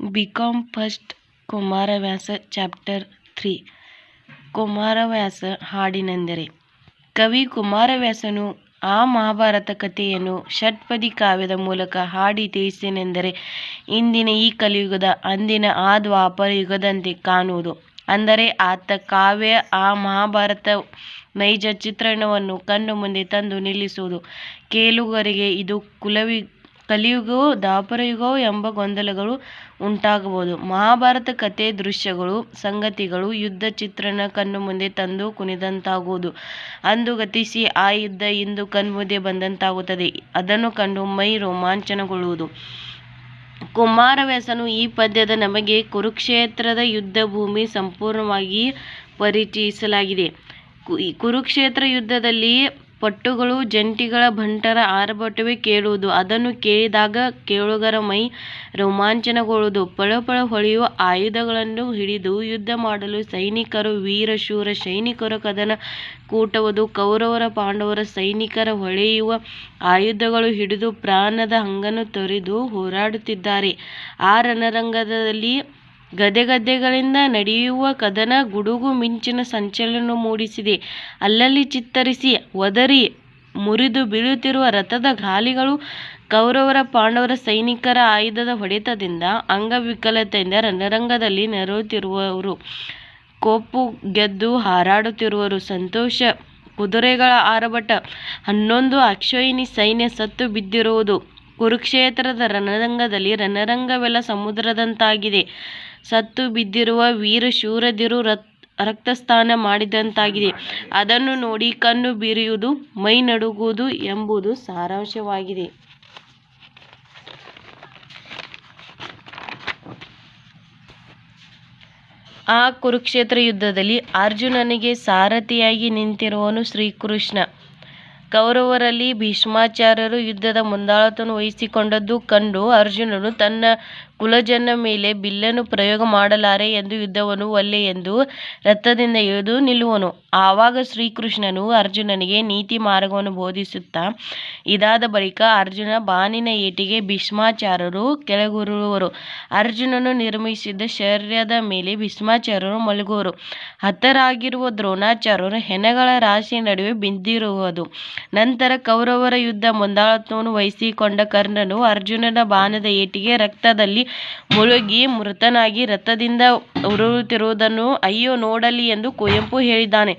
B com first Kumaravyasa chapter three Kumaravyasa ಹಾಡಿನೆಂದರೆ, ಕವಿ ಕುಮಾರವ್ಯಾಸನು ಆ ಮಹಾಭಾರತ ಕಥೆಯನ್ನು ಷಟ್ಪದಿ ಕಾವ್ಯದ ಮೂಲಕ ಹಾಡಿ ತಿಳಿಸಿದನೆಂದರೆ ಇಂದಿನ ಈ ಕಲಿಯುಗದ ಅಂದಿನ ಆ ದ್ವಾಪರ ಯುಗದಂತೆ ಕಾಣುವುದು. ಅಂದರೆ, ಆತ ಕಾವ್ಯ ಆ ಮಹಾಭಾರತ ನೈಜ ಚಿತ್ರಣವನ್ನು ಕಣ್ಣ ಮುಂದೆ ತಂದು ನಿಲ್ಲಿಸುವುದು. ಕೇಳುಗರಿಗೆ ಇದು ಕಲಿಯುಗವೋ ದ್ವಾಪರಯುಗವೋ ಎಂಬ ಗೊಂದಲಗಳು ಉಂಟಾಗಬಹುದು. ಮಹಾಭಾರತ ಕಥೆ, ದೃಶ್ಯಗಳು, ಸಂಗತಿಗಳು ಯುದ್ಧ ಚಿತ್ರಣ ಕಣ್ಣಮುಂದೆ ತಂದು ಕುಣಿದಂತಾಗುವುದು. ಅಂದು ಗತಿಸಿ ಆ ಯುದ್ಧ ಇಂದು ಕಣ್ಮುಂದೆ ಬಂದಂತಾಗುತ್ತದೆ. ಅದನ್ನು ಕಂಡು ಮೈ ರೋಮಾಂಚನಗೊಳ್ಳುವುದು. ಕುಮಾರವ್ಯಾಸನು ಈ ಪದ್ಯದ ನಮಗೆ ಕುರುಕ್ಷೇತ್ರದ ಯುದ್ಧ ಭೂಮಿ ಸಂಪೂರ್ಣವಾಗಿ ಪರಿಚಯಿಸಲಾಗಿದೆ. ಕುರುಕ್ಷೇತ್ರ ಯುದ್ಧದಲ್ಲಿ ಪಟುಗಳು ಜಂಟಿಗಳ ಬಂಟರ ಆರ್ಭಟವೇ ಕೇಳುವುದು. ಅದನ್ನು ಕೇಳಿದಾಗ ಕೇಳುಗರ ಮೈ ರೋಮಾಂಚನಗೊಳ್ಳುವುದು. ಪಳಪಳ ಹೊಳೆಯುವ ಆಯುಧಗಳನ್ನು ಹಿಡಿದು ಯುದ್ಧ ಮಾಡಲು ಸೈನಿಕರು ವೀರಶೂರ ಸೈನಿಕರು ಕದನ ಕೂಟವದು ಕೌರವರ, ಪಾಂಡವರ, ಸೈನಿಕರ ಹೊಳೆಯುವ ಆಯುಧಗಳು ಹಿಡಿದು ಪ್ರಾಣದ ಹಂಗನ್ನು ತೊರೆದು ಹೋರಾಡುತ್ತಿದ್ದಾರೆ. ಆ ರಣರಂಗದಲ್ಲಿ ಗದೆಗದೆಗಳಿಂದ ನಡೆಯುವ ಕದನ ಗುಡುಗು ಮಿಂಚಿನ ಸಂಚಲನ ಮೂಡಿಸಿದೆ. ಅಲ್ಲಲ್ಲಿ ಚಿತ್ತರಿಸಿ ಒದರಿ ಮುರಿದು ಬೀಳುತ್ತಿರುವ ರಥದ ಗಾಲಿಗಳು ಕೌರವರ, ಪಾಂಡವರ ಸೈನಿಕರ ಆಯುಧದ ಹೊಡೆತದಿಂದ ಅಂಗವಿಕಲತೆಯಿಂದ ರಣರಂಗದಲ್ಲಿ ಕೋಪು ಗೆದ್ದು ಹಾರಾಡುತ್ತಿರುವರು. ಸಂತೋಷ ಕುದುರೆಗಳ ಆರಭಟ ಹನ್ನೊಂದು ಅಕ್ಷಯಿನಿ ಸೈನ್ಯ ಸತ್ತು ಬಿದ್ದಿರುವುದು. ಕುರುಕ್ಷೇತ್ರದ ರಣರಂಗದಲ್ಲಿ ರಣರಂಗವೆಲ್ಲ ಸಮುದ್ರದಂತಾಗಿದೆ. ಸತ್ತು ಬಿದ್ದಿರುವ ವೀರ ಶೂರದಿರು ರಕ್ತಸ್ನಾನ ಮಾಡಿದಂತಾಗಿದೆ. ಅದನ್ನು ನೋಡಿ ಕಣ್ಣು ಬಿರಿಯುವುದು ಮೈ ನಡುಗುವುದು ಎಂಬುದು ಸಾರಾಂಶವಾಗಿದೆ. ಆ ಕುರುಕ್ಷೇತ್ರ ಯುದ್ಧದಲ್ಲಿ ಅರ್ಜುನನಿಗೆ ಸಾರಥಿಯಾಗಿ ನಿಂತಿರುವನು ಶ್ರೀಕೃಷ್ಣ. ಕೌರವರಲ್ಲಿ ಭೀಷ್ಮಾಚಾರ್ಯರು ಯುದ್ಧದ ಮುಂದಾಳತ್ವವನ್ನು ವಹಿಸಿಕೊಂಡದ್ದು ಕಂಡು ಅರ್ಜುನನು ತನ್ನ ಕುಲಜನ ಮೇಲೆ ಬಿಲ್ಲನ್ನು ಪ್ರಯೋಗ ಮಾಡಲಾರೆ ಎಂದು ಯುದ್ಧವನ್ನು ಒಲ್ಲೆ ಎಂದು ರಥದಿಂದ ಇಳಿದು ನಿಲ್ಲುವನು. ಆವಾಗ ಶ್ರೀಕೃಷ್ಣನು ಅರ್ಜುನನಿಗೆ ನೀತಿ ಮಾರ್ಗವನ್ನು ಬೋಧಿಸುತ್ತಾ, ಇದಾದ ಬಳಿಕ ಅರ್ಜುನ ಬಾಣಿನ ಏಟಿಗೆ ಭೀಷ್ಮಾಚಾರ್ಯರು ಕೆಳಗುರುಳುವರು. ಅರ್ಜುನನು ನಿರ್ಮಿಸಿದ ಶರೀರದ ಮೇಲೆ ಭೀಷ್ಮಾಚಾರ್ಯರು ಮಲಗುವರು. ಹತರಾಗಿರುವ ದ್ರೋಣಾಚಾರ್ಯರು ಹೆಣಗಳ ರಾಶಿ ನಡುವೆ ಬಿದ್ದಿರುವರು. ನಂತರ ಕೌರವರ ಯುದ್ಧ ಮುಂದಾಳತ್ವವನ್ನು ವಹಿಸಿಕೊಂಡ ಕರ್ಣನು ಅರ್ಜುನನ ಬಾಣದ ಏಟಿಗೆ ರಕ್ತದಲ್ಲಿ ಮುಳುಗಿ ಮೃತನಾಗಿ ರಥದಿಂದ ಉರುಳುತ್ತಿರುವುದನ್ನು ಅಯ್ಯೋ ನೋಡಲಿ ಎಂದು ಕುವೆಂಪು ಹೇಳಿದ್ದಾನೆ.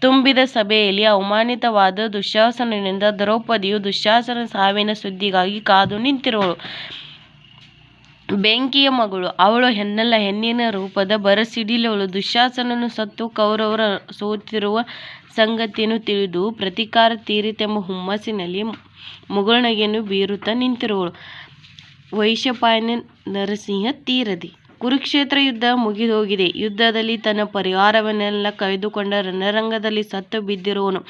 ತುಂಬಿದ ಸಭೆಯಲ್ಲಿ ಅವಮಾನಿತವಾದ ದುಶಾಸನದಿಂದ ದ್ರೌಪದಿಯು ದುಶಾಸನ ಸಾವಿನ ಸುದ್ದಿಗಾಗಿ ಕಾದು ನಿಂತಿರುವಳು. ಬೆಂಕಿಯ ಮಗಳು, ಅವಳು ಹೆಣ್ಣಲ್ಲ ಹೆಣ್ಣಿನ ರೂಪದ ಬರಸಿಡಿಲವಳು. ದುಶ್ಯಾಸನನು ಸತ್ತು ಕೌರವರ ಸೋತಿರುವ ಸಂಗತಿಯನ್ನು ತಿಳಿದು ಪ್ರತಿಕಾರ ತೀರಿತೆಂಬ ಹುಮ್ಮಸ್ಸಿನಲ್ಲಿ ಮುಗುಳ್ನಗೆಯನ್ನು ಬೀರುತ್ತಾ ನಿಂತಿರುವಳು. ವೈಶಂಪಾಯನ ನರಸಿಂಹ ತೀರದಿ ಕುರುಕ್ಷೇತ್ರ ಯುದ್ಧ ಮುಗಿದುಹೋಗಿದೆ. ಯುದ್ಧದಲ್ಲಿ ತನ್ನ ಪರಿವಾರವನ್ನೆಲ್ಲ ಕಳೆದುಕೊಂಡ ರಣರಂಗದಲ್ಲಿ ಸತ್ತು ಬಿದ್ದಿರುವನು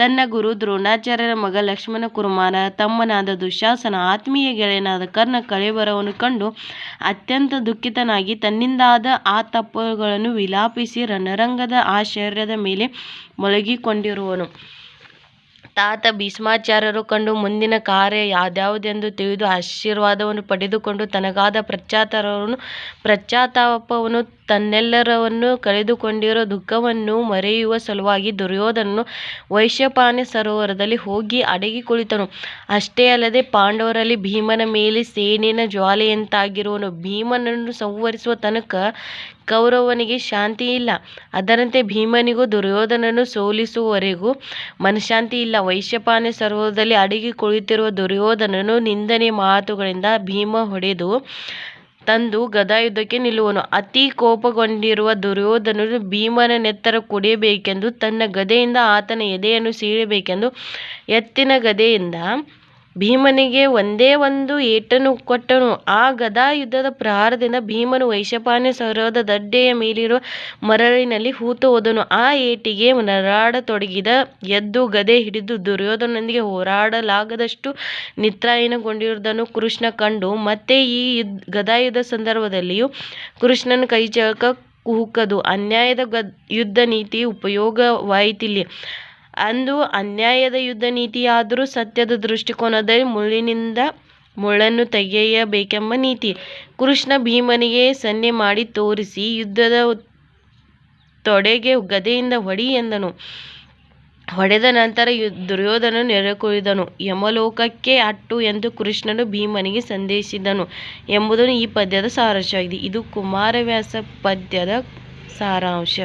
ತನ್ನ ಗುರು ದ್ರೋಣಾಚಾರ್ಯರ ಮಗ ಲಕ್ಷ್ಮಣ ಕುರುಮಾರ, ತಮ್ಮನಾದ ದುಶಾಸನ, ಆತ್ಮೀಯ ಗೆಳೆಯನಾದ ಕರ್ಣ ಕಳೆಬರವನ್ನು ಕಂಡು ಅತ್ಯಂತ ದುಃಖಿತನಾಗಿ ತನ್ನಿಂದಾದ ಆ ತಪ್ಪುಗಳನ್ನು ವಿಲಾಪಿಸಿ ರಣರಂಗದ ಆ ಶರೀರದ ಮೇಲೆ ಮಲಗಿಕೊಂಡಿರುವನು. ತಾತ ಭೀಷ್ಮಾಚಾರ್ಯರು ಕಂಡು ಮುಂದಿನ ಕಾರ್ಯ ಯಾವುದೆಂದು ತಿಳಿದು ಆಶೀರ್ವಾದವನ್ನು ಪಡೆದುಕೊಂಡು ತನಗಾದ ಪ್ರಚಾತರವನು ಪ್ರಚಾತಾಪವನ್ನು ತನ್ನೆಲ್ಲರವನ್ನು ಕಳೆದುಕೊಂಡಿರೋ ದುಃಖವನ್ನು ಮರೆಯುವ ಸಲುವಾಗಿ ದುರ್ಯೋಧನನು ವೈಶ್ಯಪಾನಿ ಸರೋವರದಲ್ಲಿ ಹೋಗಿ ಅಡಗಿ ಕುಳಿತನು. ಅಷ್ಟೇ ಅಲ್ಲದೆ ಪಾಂಡವರಲ್ಲಿ ಭೀಮನ ಮೇಲೆ ಸೇಡಿನ ಜ್ವಾಲೆಯಂತಾಗಿರುವನು. ಭೀಮನನ್ನು ಸಂವರಿಸುವ ತನಕ ಕೌರವನಿಗೆ ಶಾಂತಿ ಇಲ್ಲ ಅದರಂತೆ ಭೀಮನಿಗೂ ದುರ್ಯೋಧನನು ಸೋಲಿಸುವವರೆಗೂ ಮನಃಶಾಂತಿ ಇಲ್ಲ. ವೈಶ್ಯಪಾನ ಸರೋವರದಲ್ಲಿ ಅಡಗಿ ಕುಳಿತಿರುವ ದುರ್ಯೋಧನನು ನಿಂದನೆ ಮಾತುಗಳಿಂದ ಭೀಮ ಹೊಡೆದು ತಂದು ಗದಾಯುದ್ಧಕ್ಕೆ ನಿಲ್ಲುವನು. ಅತಿ ಕೋಪಗೊಂಡಿರುವ ದುರ್ಯೋಧನನು ಭೀಮನ ನೆತ್ತರ ಕುಡಿಯಬೇಕೆಂದು ತನ್ನ ಗದೆಯಿಂದ ಆತನ ಎದೆಯನ್ನು ಸೀಳಬೇಕೆಂದು ಎತ್ತಿನ ಗದೆಯಿಂದ ಭೀಮನಿಗೆ ಒಂದೇ ಒಂದು ಏಟನ್ನು ಕೊಟ್ಟನು. ಆ ಗದಾಯುದ್ಧದ ಪ್ರಹಾರದಿಂದ ಭೀಮನು ವೈಶಂಪಾಯನ ಸರೋವರದ ದಡ್ಡೆಯ ಮೇಲಿರುವ ಮರಳಿನಲ್ಲಿ ಹೂತು ಹೋದನು. ಆ ಏಟಿಗೆ ನರಾಡತೊಡಗಿದ ಎದ್ದು ಗದೆ ಹಿಡಿದು ದುರ್ಯೋಧನೊಂದಿಗೆ ಹೋರಾಡಲಾಗದಷ್ಟು ನಿತ್ರಾಯನಗೊಂಡಿರುವುದನ್ನು ಕೃಷ್ಣ ಕಂಡು, ಮತ್ತೆ ಈ ಗದಾಯುದ್ಧದ ಸಂದರ್ಭದಲ್ಲಿಯೂ ಕೃಷ್ಣನ ಕೈಚಳಕ ಕುಹುಕದು. ಅನ್ಯಾಯದ ಗದ, ಯುದ್ಧ ನೀತಿ ಉಪಯೋಗವಾಯಿತಿಲ್ಲಿ. ಅದು ಅನ್ಯಾಯದ ಯುದ್ಧ ನೀತಿಯಾದರೂ ಸತ್ಯದ ದೃಷ್ಟಿಕೋನದಲ್ಲಿ ಮುಳ್ಳಿನಿಂದ ಮುಳ್ಳನ್ನು ತೆಗೆಯಬೇಕೆಂಬ ನೀತಿ. ಕೃಷ್ಣ ಭೀಮನಿಗೆ ಸನ್ನೆ ಮಾಡಿ ತೋರಿಸಿ, ಯುದ್ಧದ ತೊಡೆಗೆ ಗದೆಯಿಂದ ಹೊಡಿ ಎಂದನು. ಹೊಡೆದ ನಂತರ ದುರ್ಯೋಧನ ನೆರೆಕುಳಿದನು ಯಮಲೋಕಕ್ಕೆ ಅಟ್ಟು ಎಂದು ಕೃಷ್ಣನು ಭೀಮನಿಗೆ ಸಂದೇಶಿಸಿದನು ಎಂಬುದನ್ನು ಈ ಪದ್ಯದ ಸಾರಾಂಶವಾಗಿದೆ ಇದು ಕುಮಾರವ್ಯಾಸ ಪದ್ಯದ ಸಾರಾಂಶ.